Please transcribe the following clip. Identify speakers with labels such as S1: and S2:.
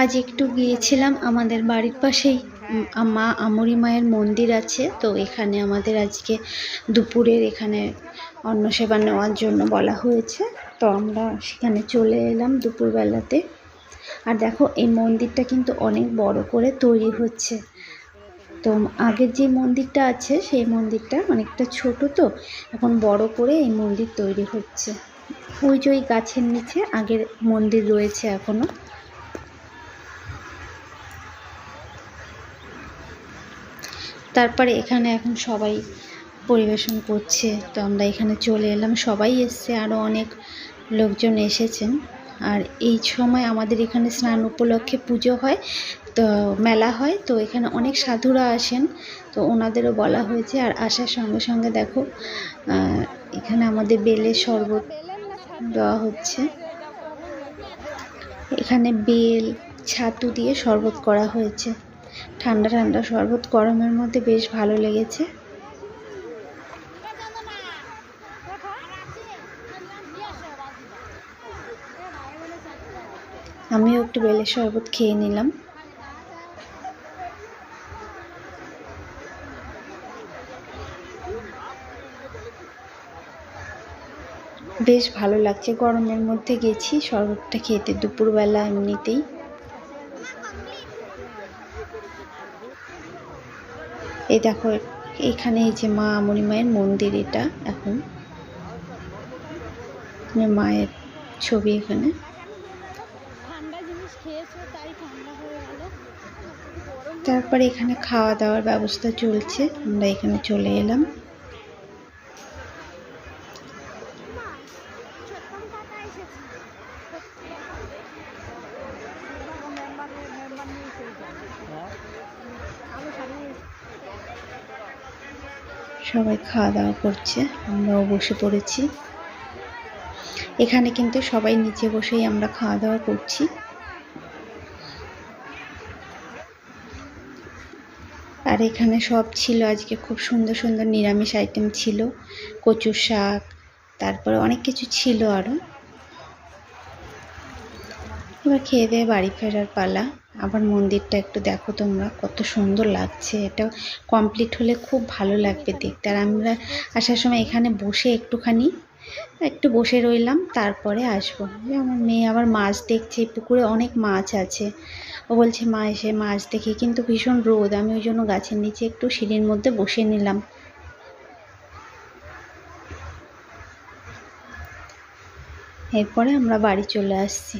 S1: আজ একটু গিয়েছিলাম আমাদের বাড়ির পাশেই। মা আমরি মায়ের মন্দির আছে, তো এখানে আমাদের আজকে দুপুরের এখানে অন্ন সেবা নেওয়ার জন্য বলা হয়েছে। তো আমরা সেখানে চলে এলাম দুপুরবেলাতে। আর দেখো, এই মন্দিরটা কিন্তু অনেক বড় করে তৈরি হচ্ছে। তো আগের যে মন্দিরটা আছে, সেই মন্দিরটা অনেকটা ছোট তো, এখন বড় করে এই মন্দির তৈরি হচ্ছে। ওই যে ওই গাছের নিচে আগের মন্দির রয়েছে এখনও। তারপরে এখানে এখন সবাই পরিবেশন করছে। তো আমরা এখানে চলে এলাম। সবাই এসছে। আরও অনেক লোকজন এসেছেন। আর এই সময় আমাদের এখানে স্নান উপলক্ষে পুজো হয়, তো মেলা হয়। তো এখানে অনেক সাধুরা আসেন। তো ওনাদেরও বলা হয়েছে। আর আসার সঙ্গে সঙ্গে দেখো এখানে আমাদের বেলের শরবত দেওয়া হচ্ছে। এখানে বেল, ছাতু দিয়ে শরবত করা হয়েছে। ঠান্ডা ঠান্ডা শরবত গরমের মধ্যে বেশ ভালো লেগেছে। আমিও একটু বেলের শরবত খেয়ে নিলাম। বেশ ভালো লাগছে গরমের মধ্যে গেছি শরবতটা খেতে। দুপুরবেলা এমনিতেই এই দেখো এখানে এই যে মা আমনি মায়ের মন্দির এটা এখন। মায়ের ছবি এখানে। তারপরে এখানে খাওয়া দাওয়ার ব্যবস্থা চলছে আমরা এখানে চলে এলাম। সবাই খাওয়া দাওয়া করছে, আমরাও বসে পড়েছি। এখানে কিন্তু সবাই নিচে বসেই আমরা খাওয়া দাওয়া করছি। আর এখানে সব ছিল, আজকে খুব সুন্দর সুন্দর নিরামিষ আইটেম ছিল, কচুর শাক, তারপরে অনেক কিছু ছিল আরও এবার খেয়ে দিয়ে বাড়ি ফেরার পালা। আবার মন্দিরটা একটু দেখো তোমরা, কত সুন্দর লাগছে। এটা কমপ্লিট হলে খুব ভালো লাগবে দেখতে। আর আমরা আসার সময় এখানে বসে একটুখানি, একটু বসে রইলাম, তারপরে আসব। আমার মেয়ে আবার মাছ দেখছে পুকুরে অনেক মাছ আছে। ও বলছে, মা এসে মাছ দেখি। কিন্তু ভীষণ রোদ, আমি ওই জন্য গাছের নিচে একটু সিঁড়ির মধ্যে বসে নিলাম। এরপরে আমরা বাড়ি চলে আসছি।